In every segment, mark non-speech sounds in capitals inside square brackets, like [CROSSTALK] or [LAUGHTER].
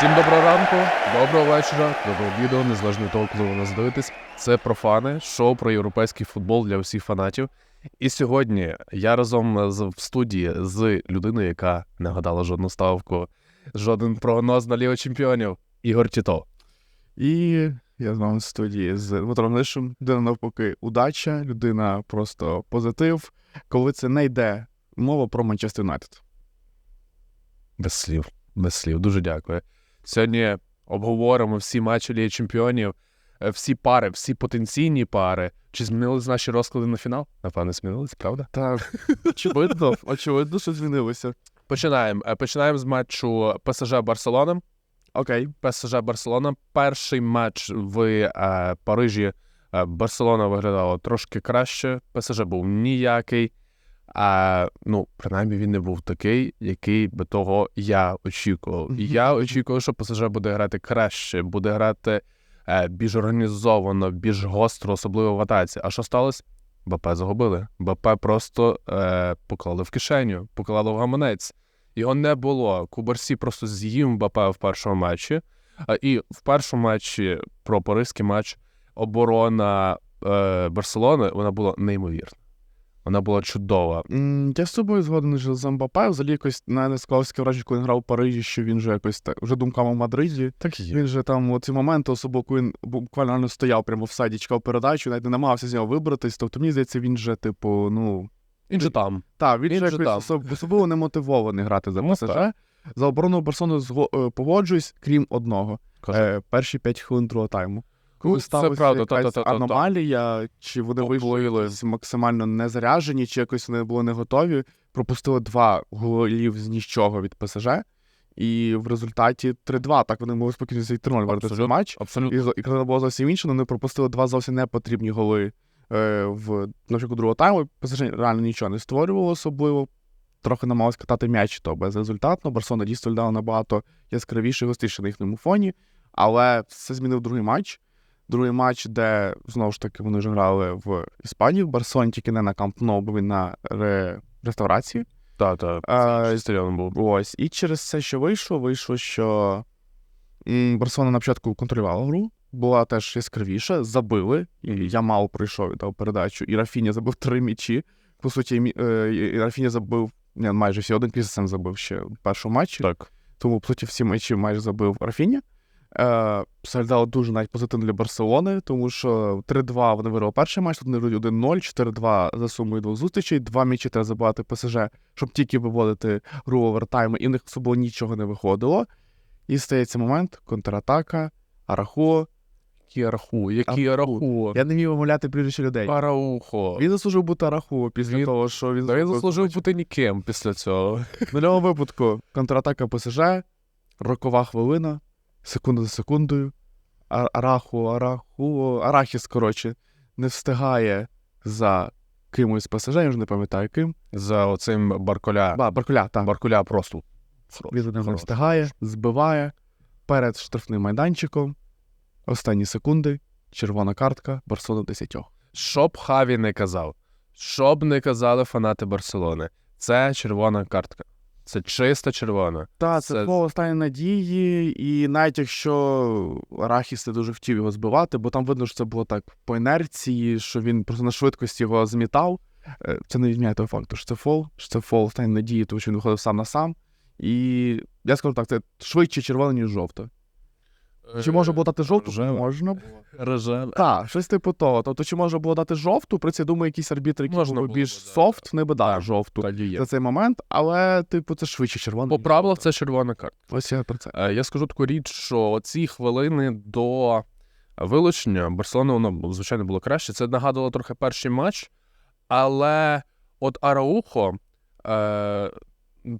Всім доброго ранку, доброго вечора, доброго відео, незалежно від того, коли ви нас дивитесь. Це профани, шоу про європейський футбол для усіх фанатів. І сьогодні я разом з в студії з людиною, яка не гадала жодну ставку, жоден прогноз на Лігу чемпіонів. Ігор Тітов. І я з вами в студії з Дмитром Нишем. Людина навпаки, удача, людина просто позитив, коли це не йде мова про Манчестер Юнайтед. Без слів, без слів. Дуже дякую. Сьогодні обговоримо всі матчі Ліги чемпіонів, е, всі пари, всі потенційні пари. Чи змінились наші розклади на фінал? Напевно, змінились, правда? Так, [LAUGHS] очевидно, очевидно, що змінилося. Починаємо. Е, Починаємо з матчу ПСЖ Барселона. Окей. ПСЖ Барселона. Перший матч в е, Парижі е, Барселона виглядала трошки краще. ПСЖ був ніякий. А, ну, принаймні, він не був такий, який би того я очікував. І Я очікував, що ПСЖ буде грати краще, буде грати е, більш організовано, більш гостро, особливо в атаці. А що сталося? БП загубили. БП просто е, поклали в кишеню, поклали в гаманець. Його не було. Кубарсі просто з'їв МБП в першому матчі. А, І в першому матчі про паризький матч оборона е, Барселони вона була неймовірна. Вона була чудова. Я з собою згоден що з Мбапе. Взагалі якось на не склалося враження, коли він грав у Парижі, що він вже якось так, вже думками в Мадриді. Так і Він же там у ці моменти, особливо коли він буквально стояв прямо в сайді, чекав передачу, навіть не намагався з нього вибратись. Тобто, мені здається, він же, типу, ну, Він же там. Так, він, Він же якось там. особ- особливо не мотивований грати за Ну, ПСЖ. За оборону Барселони зго- е, погоджуюсь, крім одного. Е, перші 5 хвилин другого тайму. Коли сталася правда, якась та-та-та-та-та. аномалія, чи вони вийшли максимально не заряжені, чи якось вони були не готові. Пропустили два голів з нічого від ПСЖ. І в результаті 3-2. Так вони могли спокійно зайти 3-0 виграти цей матч. Абсолютно. І, і коли було зовсім інше, вони пропустили два зовсім непотрібні голи е, в початку другого тайму. ПСЖ реально нічого не створювало особливо. Трохи намагалась катати м'яч, то безрезультатно. Барселона дійсно виглядала набагато яскравіше і гостріше на їхньому фоні. Але це змінив другий матч. Другий матч, де знову ж таки вони вже грали в Іспанії, в Барселоні, тільки не на Камп Ноу, бо він на ре... реставрації. Та, та. А, Це стадіон був. Ось. І через це, що вийшло, вийшло, що Барселона на початку контролювала гру, була теж яскравіша, забили. І Ямал прийшов і дав передачу, і Рафіня забив три м'ячі. По суті, і, е, і Рафіня забив майже всі, один Крістенсен забив ще в першому матчі. Так. Тому, по суті, всі матчі майже забив Рафіня. Е, дуже навіть позитивно для Барселони, тому що 3-2 вони виграли перший матч, тут вони ведуть 1-0, 4-2 за сумою двох зустрічей, два м'ячі треба забивати ПСЖ, щоб тільки виводити гру овертайму, і в них особливо нічого не виходило. І стається момент, контратака, Арахо. Який араху, який Араху. Я не вмів вимовляти прізвище людей. Араухо. Він заслужив бути Араху після Він- того, що він Та він заслужив бути ніким після цього. В нульовому випадку контратака ПСЖ, рокова хвилина, секунда за секундою. Араху, Араху, Арахіс, коротше, не встигає за кимось вже не пам'ятаю ким. За оцим Барколя. Ба, Баркуля, так. Баркуля просто. Він не встигає, збиває перед штрафним майданчиком. Останні секунди, червона картка, Барселона в 10. Що б Хаві не казав, що б не казали фанати Барселони, це червона картка. Це чиста червона. Так, Це- слово останні надії, і навіть якщо Арахіс не дуже хотів його збивати, бо там видно, що це було так по інерції, що він просто на швидкості його змітав. е, Це не відміняє того факту, що це фол, що це фол останні надії, тому що він виходив сам на сам. І я скажу так, це швидше червоне, ніж жовте. Чи може було дати жовту? Рожеве. Можна було. Рожеве. Так, щось типу того. Тобто, чи може було дати жовту, при цьому, думаю, якийсь арбітр, який Можна був було більш да. софт, не би дав Так. жовту Тоді за цей момент, але, типу, це швидше червоне. По правилах це червона картка. Ось я про це. Е, Я скажу таку річ, що ці хвилини до вилучення Барселони, воно, звичайно, було краще. Це нагадувало трохи перший матч, але от Араухо, е,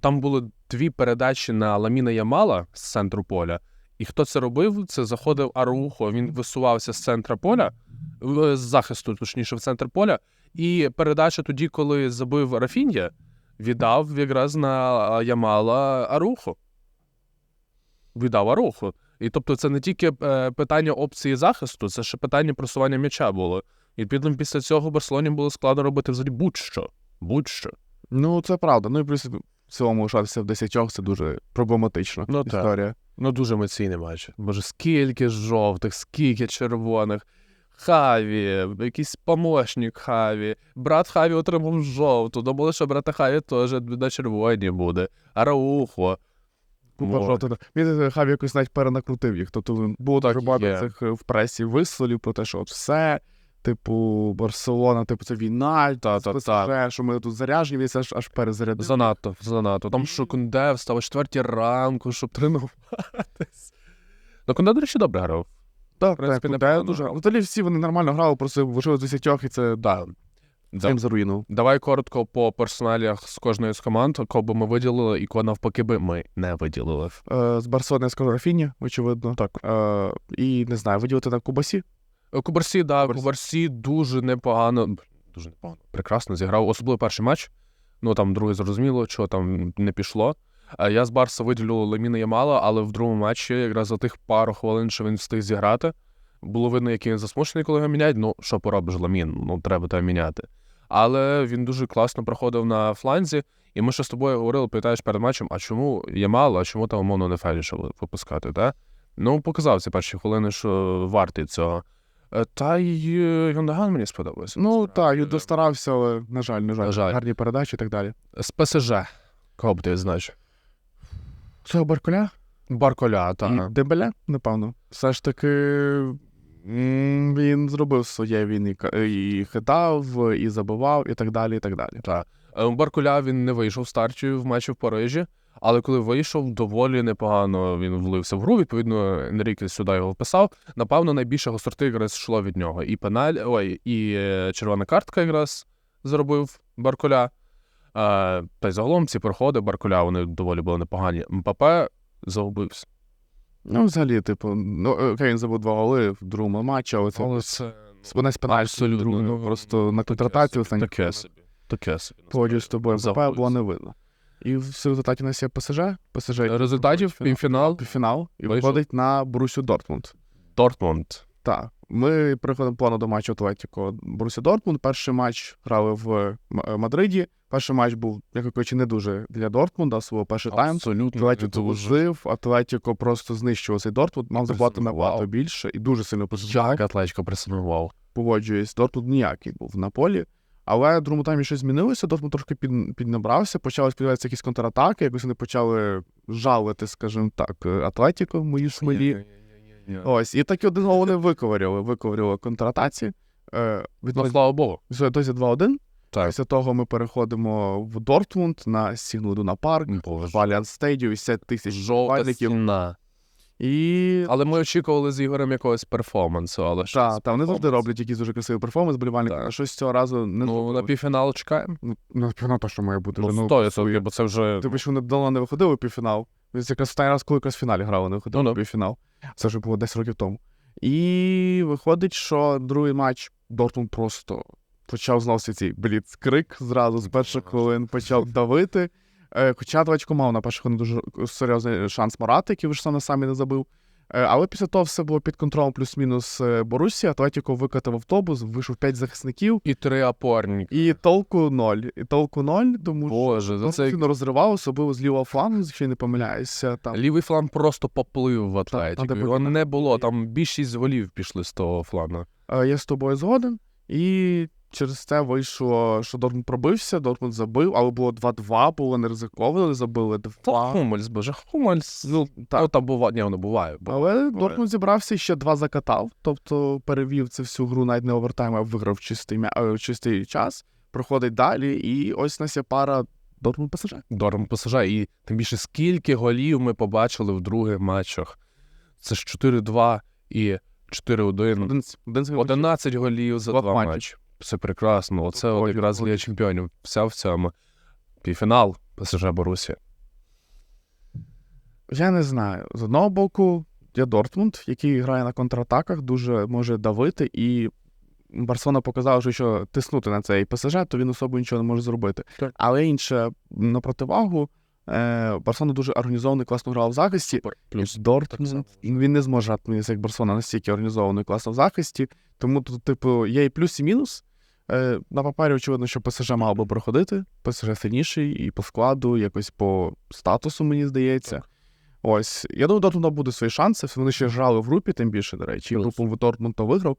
там були дві передачі на Ламіна Ямала з центру поля. І хто це робив? Це заходив Араухо, він висувався з центра поля, з захисту, точніше, в центр поля. І передача тоді, коли забив Рафінья, віддав якраз на Ямала Арухо. Віддав Арухо. І тобто це не тільки е, питання опції захисту, це ще питання просування м'яча було. І відповідно після цього Барселоні було складно робити взагалі будь-що. Будь-що. Ну, це правда. Ну і плюс цілому лишатися в 10 це дуже проблематична Ну, так. історія. Ну, дуже емоційний матч. Боже, скільки жовтих, скільки червоних. Хаві, якийсь помощник Хаві. Брат Хаві отримав жовту. Думали, що брата Хаві теж на червоній буде. Араухо. Він е, Хаві якось навіть перенакрутив їх. Тобто було Так дуже багато цих е, в пресі висловів про те, що от все. Типу, Барселона, типу, це війна, Та, та, та. Що ми тут заряжені, він аж, аж перезарядив. Занадто, занадто. Там що Кунде встав о четвертій ранку, щоб тренуватись. Ну, Кунде, до речі, добре грав. Так, в принципі, так, непогано дуже. Взагалі всі вони нормально грали, просто вийшли з 10 і це да, Да. їм заруїнув. Давай коротко по персоналіях з кожної з команд, кого би ми виділили, і кого навпаки би ми не виділили. Е, з Барселони я скажу Рафіні, очевидно. Так. Е, і не знаю, виділити на Кубасі. Е, Кубарсі, да, Кубарсі. Кубарсі дуже непогано, дуже непогано, прекрасно зіграв, особливо перший матч. Ну там другий зрозуміло, що там не пішло. Е, Я з Барса виділю Ламіна Ямала, але в другому матчі, якраз за тих пару хвилин, що він встиг зіграти, було видно, який він засмучений, коли його міняють. Ну, що поробиш, Ламін, ну треба тебе міняти. Але він дуже класно проходив на фланзі, і ми ще з тобою говорили, пам'ятаєш перед матчем, а чому Ямал, а чому там умовно не Феліша випускати, так? Ну, показав ці перші хвилини, що вартий цього. Е, Та й е, Юндаган мені сподобався. Ну так, він достарався, але на жаль, на жаль, На жаль. гарні передачі і так далі. З ПСЖ. Кого б ти знаєш? Цього Барколя Барколя, так. Дембеля, напевно. Все ж таки він зробив своє, він і, і хитав, і забивав, і так далі, і так далі. Та. Е, Барколя він не вийшов в старті в матчі в Парижі, але коли вийшов, доволі непогано він влився в гру. Відповідно, Енріке сюди його вписав. Напевно, найбільше гостроти якраз йшло від нього. І пеналь, ой, і е, червона картка якраз зробив Барколя. Е, та й загалом ці проходи Барколя вони доволі були непогані. МПП загубився. Ну, взагалі, типу, ну, окей, він забив два голи в другому матчі, але це Але це вона спинальна абсолютно ну, просто на контратацію Таке собі. Таке собі. Погоджуюсь з тобою, МПП було не видно. І в результаті у нас є ПСЖ. ПСЖ Результатів півфінал півфінал і Вийшов. виходить на Борусю Дортмунд. Дортмунд. Так, ми переходимо плавно до матчу Атлетіко Борусі Дортмунд. Перший матч грали в е, Мадриді. Перший матч був, як кажучи, не дуже для Дортмунда, свого перший тайм. Абсолютно. Атлетіко возив, Атлетіко просто знищив цей Дортмунд, мав забагато набагато більше і дуже сильно позичав. Як Атлетико пресингував. Погоджуюсь, Дортмунд ніякий був на полі. Але в другому таймі щось змінилося, Дортмунд трошки під, піднабрався, почали сподіватися якісь контратаки, якось вони почали жалити, скажімо так, е, Атлетіко, мої смолі. Ось, і так один гол вони виковарювали, виковарювали контратаці. Е, Ну, слава Богу. досі 2-1. Так. Після того ми переходимо в Дортмунд на Сігнуду на парк, в Allianz Stadium, 80 тисяч Жовта стіна. І Але ми очікували з Ігорем якогось перформансу, але щось та, та, вони завжди роблять якийсь дуже красивий перформанс болівальників, Так. а щось цього разу не Ну, на півфінал чекаємо. Ну, на півфінал точно має бути. Ну, вже, 100%, бо це вже. Типу, що вони давно не виходили в півфінал. Ось якраз останній раз, коли якраз в фіналі грали, не виходили Ну-ну. півфінал. Це вже було 10 років тому. І виходить, що другий матч Дортмунд просто почав знову цей бліцкрик зразу з перших хвилин почав давити. Е, Хоча Атлетико мав на перших дуже серйозний шанс марати, який вже саме самі не забив. Е, Але після того все було під контролем плюс-мінус е, Борусі. Атлетико викатив автобус, вийшов 5 захисників. І три опорники. І толку ноль. І толку ноль, тому що Боже, Досить це сильно розривав, особливо з лівого флангу, якщо я не помиляюся. Там. лівий фланг просто поплив в Атлетико. там, Його не було. Там більшість голів пішли з того флангу. Е, Я з тобою згоден. І через це вийшло, що Дортмунд пробився, Дортмунд забив, але було 2-2, було не ризиковано, забили 2. Хумельс, боже, Хумельс. Ну, так. ну там буває, ні, воно буває. бо- Але Дортмунд зібрався і ще два закатав, тобто перевів цю всю гру навіть не овертайм, а виграв чистий, м'я- е, чистий час, проходить далі, і ось нас є пара Дортмунд ПСЖ. Дорм ПСЖ. І тим більше, скільки голів ми побачили в других матчах. Це ж 4-2 і 4-1. Один, з- один з 11 голів за два матчі. Все прекрасно. Оце от якраз. Ліга Чемпіонів. Вся в цьому. Півфінал ПСЖ Борусія. Я не знаю. З одного боку, є Дортмунд, який грає на контратаках, дуже може давити, і Барселона показала, що якщо тиснути на цей ПСЖ, то він особо нічого не може зробити. Так. Але інше на противагу. Е, Барселона дуже організований, класно грав в захисті. Плюс Дортмунд він не зможе грати, як Барселона настільки організований класно в захисті. Тому тут, типу, є і плюс, і мінус. Е, на папері, очевидно, що ПСЖ мав би проходити. ПСЖ сильніший і по складу, якось по статусу, мені здається. Так. Ось. Я думаю, Дортмунда буде свої шанси. Вони ще грали в групі, тим більше, до речі, Плюс. групу Дортмунд то виграв.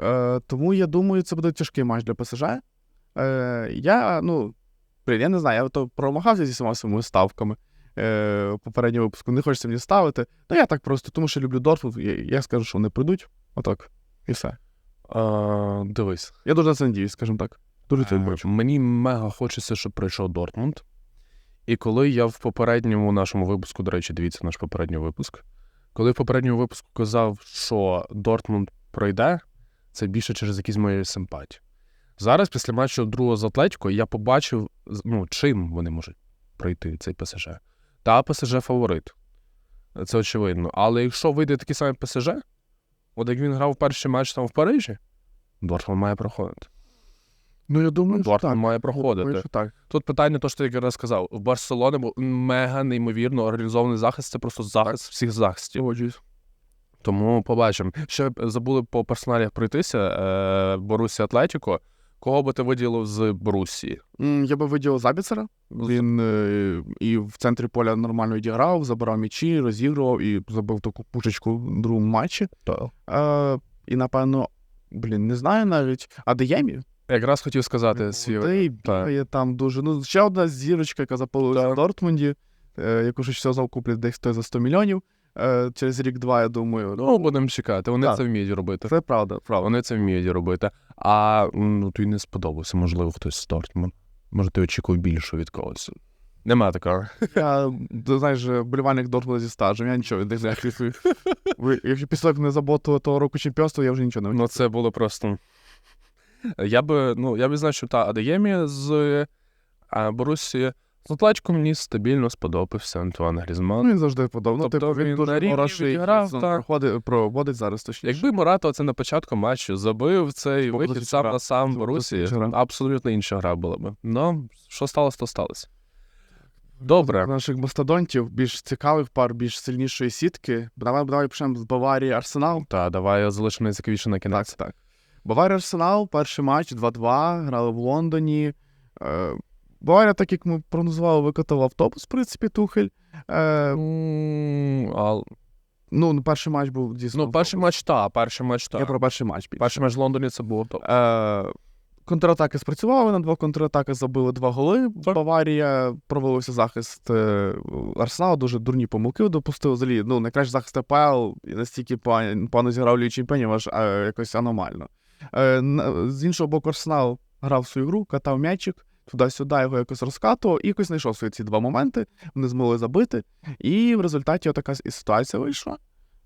Е, тому я думаю, це буде тяжкий матч для ПСЖ. Е, я, ну, блін, я не знаю, я то промахався зі всіма своїми ставками е, попереднього випуску. Не хочеться мені ставити. Ну, я так просто, тому що люблю Дортмунд, я, я скажу, що вони прийдуть. Отак. І все. Дивись. Я дуже на це надіюсь, скажімо так. Дуже це бачу. Мені мега хочеться, щоб прийшов Дортмунд. І коли я в попередньому нашому випуску, до речі, дивіться наш попередній випуск. Коли в попередньому випуску казав, що Дортмунд пройде, це більше через якісь мої симпатії. Зараз, після матчу другого з Атлетіко, я побачив, ну, чим вони можуть пройти цей ПСЖ. Та ПСЖ фаворит. Це очевидно. Але якщо вийде такий самий ПСЖ, от як він грав перший матч там в Парижі, Дортмунд має проходити. Ну, я думаю, що Дортмунд так. має проходити. думаю, що так. Тут питання, то, що ти якраз сказав. В Барселоні був мега неймовірно організований захист. Це просто захист всіх захистів. Погоджуюсь. Тому побачимо. Ще забули по персоналях пройтися. Е, Борусі Атлетіко. Кого би ти виділив з Борусії? Я би виділив Забіцера. Він е, і в центрі поля нормально відіграв, забирав м'ячі, розігрував і забив таку пушечку в другому матчі. Е, і, напевно, блін, не знаю навіть. Адеємі. Якраз хотів сказати свій. Бігає там дуже. Ну, ще одна зірочка, яка запалилася в Дортмунді, е, яку ж все куплять десь хтось за 100 мільйонів. Е, через рік-два, я думаю. Ну, будемо чекати. Вони Так. це вміють робити. Це правда, правда. Вони це вміють робити. А ну, тобі не сподобався, можливо, хтось з Дортмунд. Може, ти очікував більше від когось. Нема такого. Я, ти знаєш, болівальник Дортмунда зі стажем, я нічого не знаю. Якщо після не заботили того року чемпіонства, я вже нічого не Ну, це було просто. Я би, ну, я б відзначив та Адеємі з а, Борусі. З мені стабільно сподобався Антуан Грізман. Ну, він завжди подобно. Тобто типу, він, він дуже хороший проходить, проводить зараз точніше. Якби Мурато це на початку матчу забив цей була вихід сам на сам була Борусі, абсолютно інша гра була б. Ну, що сталося, то сталося. Добре. Наших мастодонтів, більш цікавих пар, більш сильнішої сітки. Давай, давай почнемо з Баварії Арсенал. Та, давай залишимо найцікавіше на кінець. Так, так. Баварія Арсенал, перший матч 2-2, грали в Лондоні. Е, Баварія, так як ми прогнозували, викотила автобус, в принципі, Тухель. Е, М, а, ну, перший матч був дійсно. Ну, перший матч та, перший матч та. Я про перший матч більше. Перший матч в Лондоні це було топ. Е, контратаки спрацювали, на два контратаки забили два голи. Так. Баварія провалився захист е, Арсеналу, дуже дурні помилки допустив. Взагалі, ну, найкращий захист АПЛ і настільки пан- погано зіграв Лігі чемпіонів, аж е, якось аномально. Е, на- з іншого боку, Арсенал грав свою гру, катав м'ячик. Туди-сюди його якось розкатував і якось знайшов свої ці два моменти. Вони змогли забити. І в результаті отака і ситуація вийшла.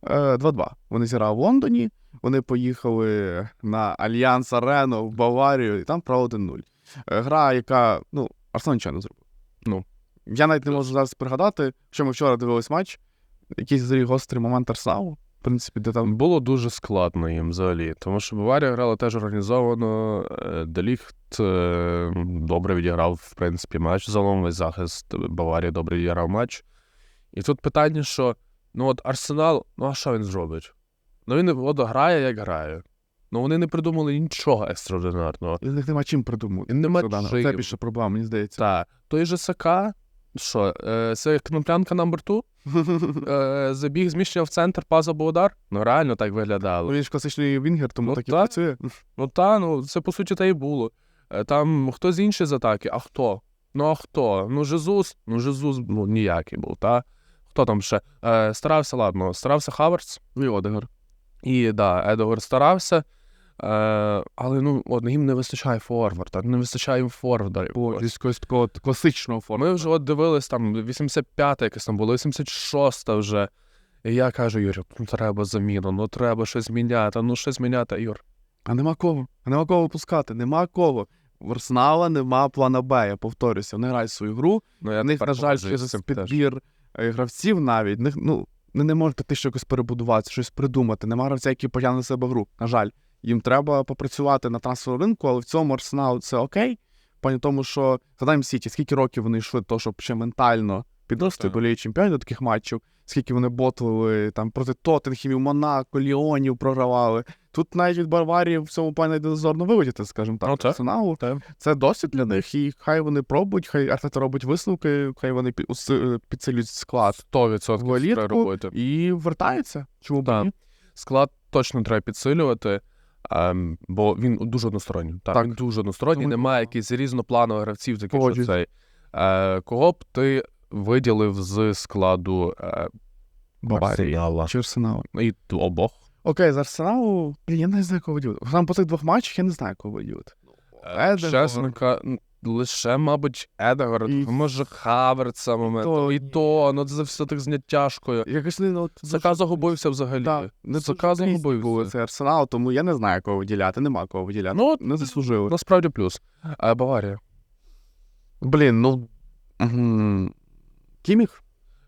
Е, 2-2. Вони зіграли в Лондоні. Вони поїхали на Альянс Арену в Баварію, і там провели 1-0. Е, Гра, яка, ну, Арсенал нічого не зробив. Ну. Я навіть не можу зараз пригадати, що ми вчора дивились матч. Якийсь гострий момент Арсеналу. Принципі, де там. Було дуже складно їм взагалі, тому що Баварія грала теж організовано. е, Деліхт е, добре відіграв, в принципі, матч весь захист Баварії добре відіграв матч. І тут питання, що ну от Арсенал, ну а що він зробить? Ну він от грає, як грає. Ну вони не придумали нічого екстраординарного. І них нема чим придумати. Нема чим. Це більше проблема, мені здається. Та, той же Сака, що, е, це кноплянка на борту, [LAUGHS] е, забіг зміщення в центр, пас або удар. Ну реально так виглядало. він ж класичний вінгер, тому Ну, так і працює. Ну та, ну це по суті та й було. Е, Там хтось інший з атаки, а хто? Ну а хто? Ну Жезус, ну Жезус ну, ніякий був, та? Хто там ще? Старався, ладно, старався Хаверс. І Одегор. І да, Едогор старався. Е, але ну, от, їм не вистачає форварда, не вистачає їм форварда. Якогось такого класичного форму. Ми вже от дивились там 85-та якесь там було, 86 вже. І я кажу, Юрій, ну треба заміну, ну треба щось міняти, ну щось міняти, Юр. А нема кого. А нема кого випускати, нема кого. В Арсенала нема плана Б, я повторюся. Вони грають свою гру. Ну, я У них, на жаль, через цим теж. гравців навіть. них, ну, не можуть ти що якось перебудувати, щось придумати. Нема гравця, який потягне на себе в гру. На жаль, їм треба попрацювати на трансферному ринку, але в цьому арсенал це окей. Пані тому, що згадаємо Сіті, скільки років вони йшли, то, щоб ще ментально підрости до Ліги чемпіонів до таких матчів, скільки вони ботлили там проти Тоттенхімів, Монако, Ліонів програвали. тут навіть від Баварії в цьому плані динозорно вилетіти, скажімо так, Ну, так. арсеналу. Так. Це досвід для них, і хай вони пробують, хай Артета робить висновки, хай вони підсилюють склад 100% Влітку треба робити. і вертаються. Чому б ні? Склад точно треба підсилювати, ем, бо він дуже односторонній. Так, Так. Він дуже односторонній, Тому- немає якихось різнопланових гравців, таких що цей. Е, кого б ти виділив з складу е, Арсенала? Чи Арсеналу? І обох? Окей, з Арсеналу, я не знаю, кого виділити. Сам по цих двох матчах я не знаю, кого виділити. Е, Лише, мабуть, Едегора, І- може Хаверца моментом. І то, ну це все так з тяжкою. Якось не от, Зака загубився взагалі. Так, не Зака дуже було це Арсенал, тому я не знаю, кого виділяти, нема кого виділяти. Ну, не заслужили. Насправді плюс. А Баварія. Блін, ну. Кіміх?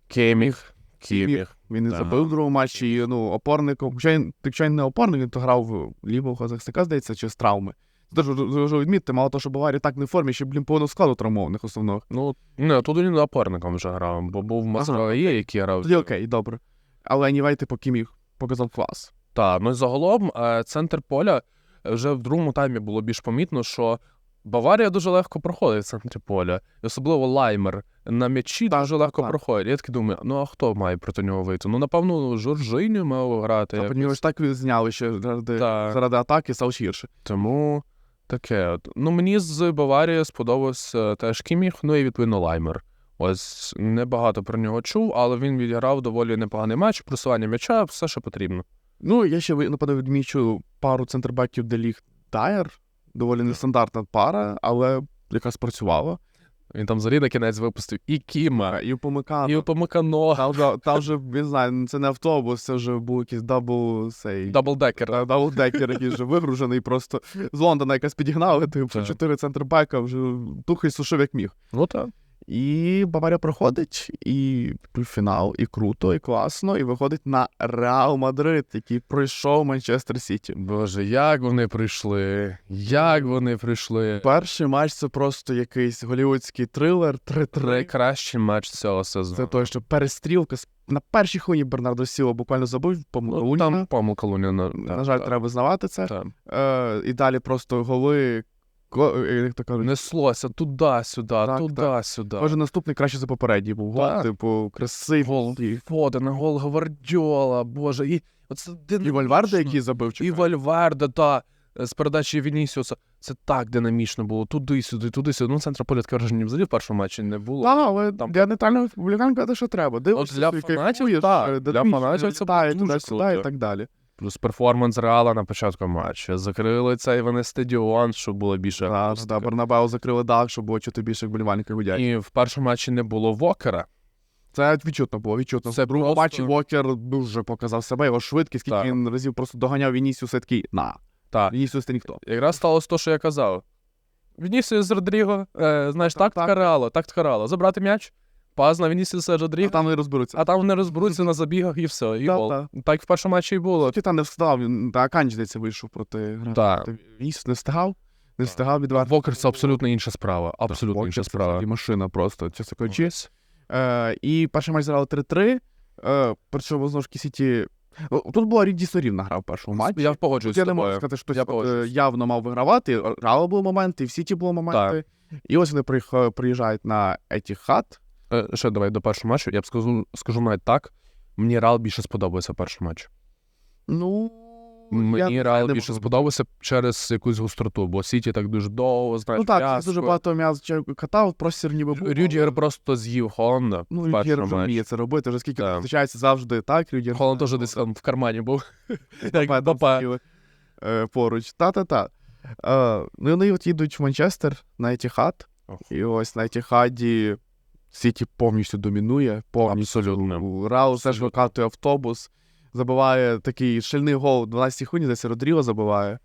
Кеміх. Кеміх. Він не забив в другому матчі, і, ну, опорником. Хоча він, якщо він не опорник, він то грав лівого захисника, здається, чи з травми. Теж дуже відмітити, мало того, що Баварія так не в формі, ще, блін, повно складу травмованих основного. Ну, не, тут він опорником вже грав, бо був Маскає, який грав. Тоді окей, добре. Але Нівей, типу, Кіміх показав клас. Так, ну і загалом е, центр поля вже в другому таймі було більш помітно, що Баварія дуже легко проходить в центрі поля. І особливо лаймер на м'ячі Так, дуже легко так. проходить. Я такий думаю, ну а хто має проти нього вийти? Ну, напевно, Жоржиню мав грати. Та якось. ж так зняли ще заради, заради атаки, став гірше. Тому таке. Ну, мені з Баварії сподобався теж Кіміх, ну і відповідно лаймер. Ось небагато про нього чув, але він відіграв доволі непоганий матч, просування м'яча, все, що потрібно. Ну, я ще напевно відмічу пару центрбеків Деліг Дайер. Доволі нестандартна пара, але яка спрацювала. Він там взагалі на кінець випустив і Кіма, І Помикано. і Помикано, Там там, там вже, не знаю, це не автобус, це вже був якийсь дабл сей. даблдекер. Даблдекер, який вже вигружений, просто з Лондона якось підігнали, типу, чотири центрбека вже тухай сушив як міг. Ну так. І Баварія проходить, і півфінал, і круто, і класно, і виходить на Реал Мадрид, який пройшов Манчестер Сіті. Боже, як вони прийшли? Як вони прийшли? Перший матч це просто якийсь голівудський трилер, 3-3. Найкращий матч цього сезону. Це той, що перестрілка на першій хвилині Бернардо Сіла буквально забив помилку. ну, там помилка Луніна. на жаль, треба визнавати це. Е, і далі просто голи, як то кажуть, Неслося туди-сюди, туди-сюди. Кожен наступний краще за попередній був. Так. типу, красивий. Гол Фодена, гол Гвардіола, боже. І, оце І Вальварде, який забив, І чекай. Вальварде, та з передачі Вінісіуса. Це так динамічно було. Туди-сюди, туди-сюди. Ну, центра поля таке враження взагалі в першому матчі не було. Так, але Там- для нейтрального республіканця казати, що треба. Дивишся, для собі, фанатів, так, е, для фанатів це дуже круто. і так далі. Плюс перформанс Реала на початку матчу. Закрили цей вони стадіон, щоб було більше. Так, да, Бернабеу закрили дах, щоб було чути більше вболівальників гудять. І в першому матчі не було Вокера. Це відчутно було, відчутно. Це в другому просто- матчі Вокер дуже показав себе, його швидкість, скільки Так. він разів просто доганяв Вінісіуса, я такий, на, Так. Вінісіус це ніхто. Якраз сталося те, що я казав. Вінісіус Родріго, е, знаєш, Так, тактика так. Реала, тактика Реала. Забрати м'яч, пас на Вінісіуса А там не розберуться. а там вони розберуться на забігах і все, і Та, гол. та. Так в першому матчі і було. Титан не встигав, він та Аканджі, здається, вийшов проти. Так. Та Вінісіус не встигав, не встигав відверто. Вокер це абсолютно інша справа. Абсолютно інша справа. взагалі машина просто, чесно кажучи. Е, і перший матч зіграли 3-3. Е, причому знову ж таки Сіті. Ну, Тут була дійсно рівна гра в першому матчі. Я погоджуюсь з я не можу сказати, що Я хтось е, явно мав вигравати. Реала були моменти, і в Сіті були моменти. І ось вони приїжджають на Етіхат. Е, Ще давай до першого матчу. Я б скажу, скажу навіть так. Мені Реал більше сподобався перший матч. Ну. Мені я Реал більше сподобався через якусь гостроту, бо Сіті так дуже довго, знаєш, Ну так, в'язко. дуже багато м'яз катав, простір ніби був. Рюдігер просто з'їв Холланда Ну, Рюдігер вже вміє це робити, вже скільки зустрічається завжди так, Рюдігер. Холланд теж десь там в кармані був. [LAUGHS] Як е, поруч. Та-та-та. Е, ну, вони от їдуть в Манчестер на Етіхад. І ось на Етіхаді Сіті повністю домінує, повністю. Реал теж викатує автобус, забиває такий шильний гол, 12 хвилині, десь Родріго забиває.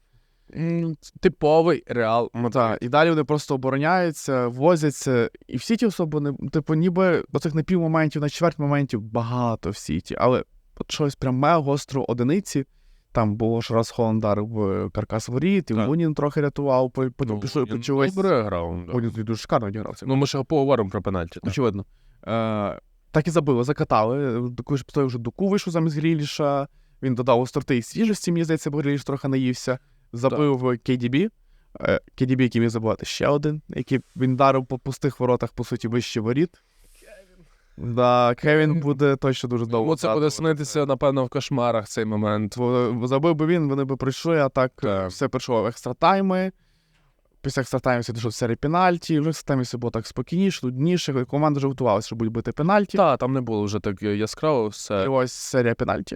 Типовий Реал. Так, і далі вони просто обороняються, возяться. І в Сіті особо не, типу, ніби оцих на пів моментів, на чверть моментів багато в Сіті. Але от щось прям мега гостро одиниці. Там було ж раз Холандар в каркас воріт, і. Лунін трохи рятував, по- по- Ну, пішов він почувся. Добре грав. Лунін дуже шикарно відігрався. Ну, ми ще поговоримо про пенальті. Очевидно. Е, так і забили, закатали. Той вже доку вийшов замість Гріліша. Він додав остроти і свіжості, мені здається, бо Гріліш трохи наївся. Забив KDB. Е, KDB, який міг забувати ще один, який він дарив по пустих воротах, по суті, вище воріт. Да, Кевін буде точно дуже довго. Йому це буде снитися, напевно, в кошмарах цей момент. Забив би він, вони би прийшли, а так Так. все прийшло в екстра тайми. Після екстра таймів дійшов серії пенальті, вже в екстра таймі все було так спокійніше, нудніше. Команда вже готувалася, що будуть бити пенальті. Так, там не було вже так яскраво І ось серія пенальті.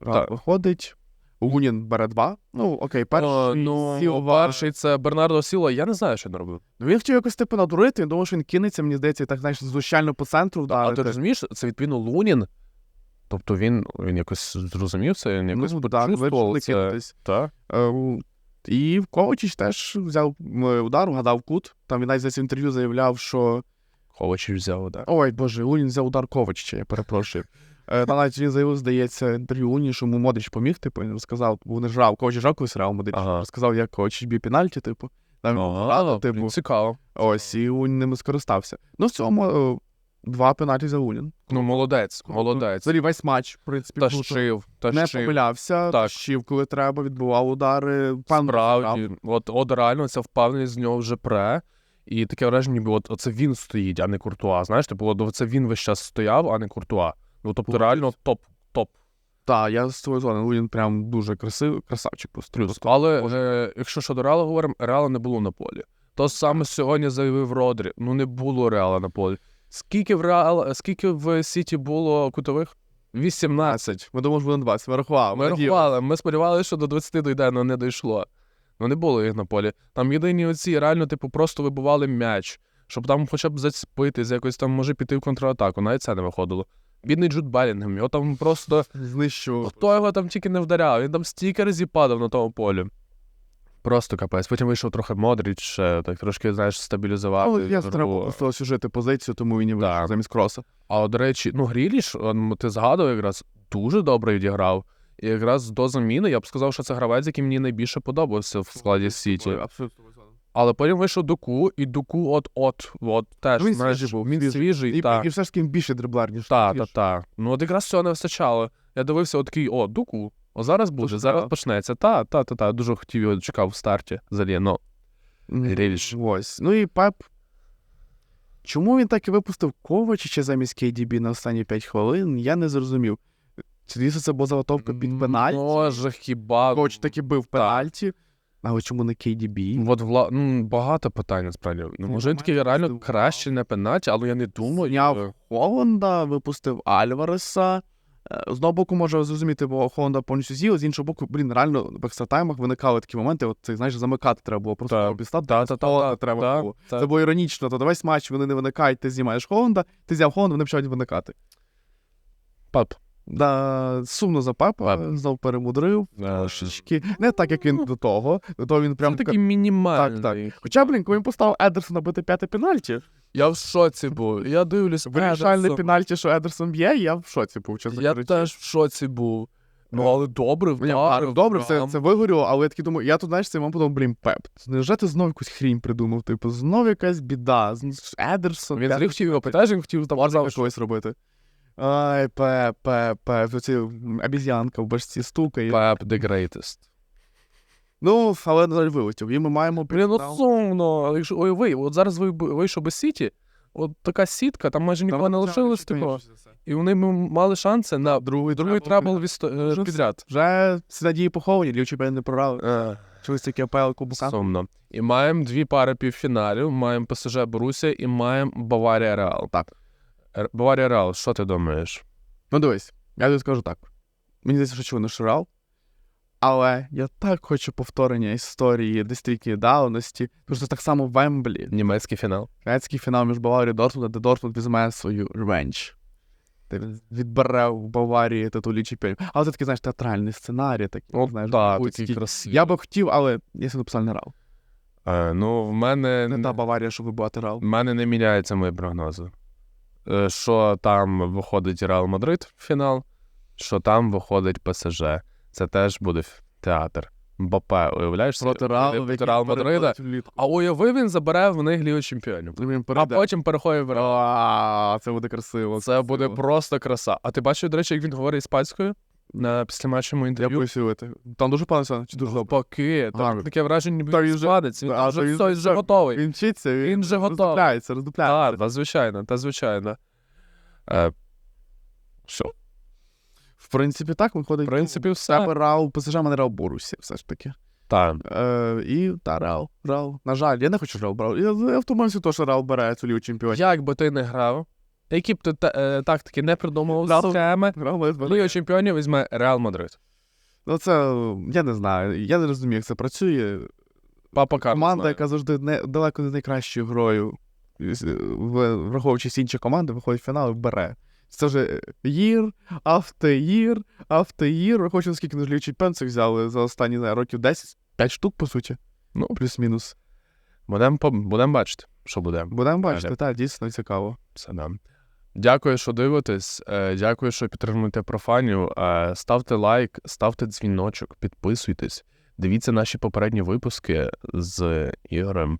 Рад Так. виходить. Лунін бере два. Ну, окей, перший. О, ну, Сілва. перший це Бернардо Сіло, я не знаю, що він робив. Ну, він хотів якось типу надурити, він думав, що він кинеться, мені здається, і так, знаєш, звучально по центру А ти розумієш, це відповідно Лунін. Тобто він, він якось зрозумів це, він якось ну, так, почувствував це. Так. Е, І Ковачич теж взяв удар, вгадав кут. Там він навіть в інтерв'ю заявляв, що Ковачів взяв, так. Ой, боже, Лунін взяв удар Ковачича, я перепрошую. Е, Та навіть він заявив, здається, інтерв'ю Луні, що йому Модрич поміг, типу, він розказав, бо вони жрав, Ковач жрав колись Реал Модрич, Ага. розказав, як Ковачич б'є пенальті, типу. Там Ага, порадив, блін, типу, цікаво. ось, і Лунін ними скористався. Ну, в цьому е, два пенальті за Лунін. Ну, молодець, молодець. Взагалі весь матч, в принципі, круто. Тащив, не тащив. помилявся, Так. тащив, коли треба, відбував удари. Пан Справді, от, от реально ця впевненість з нього вже пре. І таке враження, ніби от оце він стоїть, а не Куртуа. Знаєш, типу, от це він весь час стояв, а не Куртуа. Ну, тобто, Погоджуюсь. реально топ, топ. Так, я з твоєю згоден, Лунін прям дуже красивий, красавчик просто. Але е, якщо щодо Реала говоримо, Реала не було на полі. То саме сьогодні заявив Родрі. Ну не було Реала на полі. Скільки в Реал, скільки в Сіті було кутових? 18. Ми думали, що буде 20, ми рахували. Ми надіялися. рахували, ми сподівалися, що до 20 дійде, але не дійшло. Ну не було їх на полі. Там єдині оці реально, типу, просто вибивали м'яч, щоб там хоча б зацепити, з якось там може піти в контратаку. Навіть це не виходило. Бідний Джуд Белінгем, його там просто. Знищував. Хто його там тільки не вдаряв, він там стільки разів падав на тому полі. Просто капець. Потім вийшов трохи Модріч, так трошки, знаєш, стабілізувати. Але я треба просто сюжети позицію, тому він і вийшов Да. замість кроса. А от, до речі, ну Гріліш, ти згадував якраз, дуже добре відіграв. І якраз до заміни я б сказав, що це гравець, який мені найбільше подобався в складі Сіті. Абсолютно. Але потім вийшов Дуку, і Дуку от-от, от теж. Він знаєш, свіжий був, Він свіжий. свіжий, І, так. і все ж таки більше дриблер, ніж Та, свіж. та, та. Ну от якраз цього не вистачало. Я дивився, от такий, о, Дуку. О, зараз буде, Тож, зараз та. почнеться. Та, та, та, та. Дуже хотів його чекав в старті. Взагалі, ну. Ось. Ну і Пеп. Чому він так і випустив Ковачича замість KDB на останні 5 хвилин, я не зрозумів. Чи дійсно це була заготовка під пенальті? Може, хіба. Ковач таки бив пенальті. Але чому не KDB? От вла... ну, багато питань насправді. Ну, Ну, може, він такий реально краще на пенаті, але я не думаю. Зняв Холланда, випустив Альвареса. Е, З одного боку, можу зрозуміти, бо Холланда повністю з'їв, з іншого боку, блін, реально в екстратаймах виникали такі моменти, от це, знаєш, замикати треба було, просто обістати, Та, та, та, треба було. Це було іронічно, то весь матч вони не виникають, ти знімаєш Холланда, ти взяв Холланда, вони починають виникати. Пап. Да, сумно за Пепа, Пеп. знов перемудрив. Трошечки. Не так, як він до того. До того він прям Прям такий мінімальний. Так, так. Хоча, блін, коли він поставив Едерсона бити п'яте пенальті, Я в шоці був. Я дивлюсь, вирішальне пенальті, що Едерсон б'є, я в шоці був, чесно Я теж в шоці був. Ну, але добре, вдарив. добре, все це вигоріло, але я такий думаю, я тут, знаєш, цей момент подумав, блін, Пеп, невже ти знов якусь хрінь придумав? Типу, знов якась біда, Едерсон. Він хотів його питаєш, він хотів там Можна казав, що якогось робити. Ай, Пеп, Пеп, Пеп, оці обіз'янка в башці стукає. Пеп the greatest. Ну, але, на жаль, вилетів. І ми маємо Блін, ну сумно. Але Якщо ой, ви, от зараз ви вийшов би Сіті, от така сітка, там майже нікого Там не лишилось такого. І вони м- мали шанси на Другий другий трабл е, Вже підряд. Вже всі надії поховані, Лів чемпіон не програли. Е, Чогось таке АПЛ Кубука. Сумно. І маємо дві пари півфіналів. Маємо ПСЖ Борусія і маємо Баварія Реал. Так. Баварія Реал, що ти думаєш? Ну дивись, я тобі скажу так. Мені здається, що чого не шурал. Але я так хочу повторення історії десятилітньої давності. Тому що це так само в Вемблі. Німецький фінал. Грецький фінал між Баварією і Дортмундом, де Дортмунд візьме свою ревенч. Де він відбере в Баварії титулі чемпіонів. Але це такий, знаєш, театральний сценарій, такий, О, знаєш, голлівудський. такий красивий. Я би хотів, але я сьогодні написав не рал. Е, ну, в мене, Не та Баварія, щоб вибивати рал. в мене не міняються мої прогнози. Е, Що там виходить Реал Мадрид в фінал, що там виходить ПСЖ. Це теж буде театр. Бапе, уявляєш? Проти Реалу, Проти Реал Мадрида. А уяви, він забере в них Лігу Чемпіонів. А потім переходить в Реал. Це буде красиво. Це буде просто краса. А ти бачив, до речі, як він говорить іспанською? На післяматчевому Я інтерв'ю. пояснювати. Там дуже погано чи дуже добре? Поки, Гарно. таке враження, ніби він складеться, він вже все, же- він вже готовий. Він вчиться, він, Він вже готовий. роздупляється, роздупляється. Так, та звичайно, та звичайно. Е, що? В принципі, так виходить. В принципі, все. Реал, ПСЖ, мене Реал Борусі, все ж таки. Так. Е, і та Реал, Реал. На жаль, я не хочу Реал брав. Я, я втомився, то, що Реал бере цю лігу чемпіонів. Як би ти не грав, які б ти е, тактики не придумував схеми, збере. Ліга чемпіонів візьме Реал Мадрид. Ну це я не знаю. Я не розумію, як це працює. Папа Карло Команда, знає. яка завжди не далеко не найкращою грою, враховуючи всі інші команди, виходить в фінал і бере. Це вже year, after year, after year. Враховуючи, наскільки на Лігу чемпіонців взяли за останні не років 10, 5 штук, по суті. Ну. Плюс-мінус. Будемо будем бачити, що буде. Будемо бачити, так, дійсно цікаво. Це да. Дякую, що дивитесь. е, Дякую, що підтримуєте профанів. Е, Ставте лайк, ставте дзвіночок, підписуйтесь. Дивіться наші попередні випуски з Ігорем.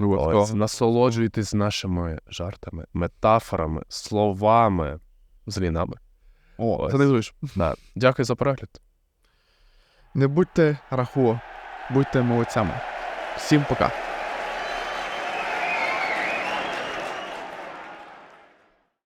Ось, насолоджуйтесь нашими жартами, метафорами, словами, злінами. О, це не звиш. Да. Дякую за перегляд. Не будьте рахуо, будьте молодцями. Всім пока.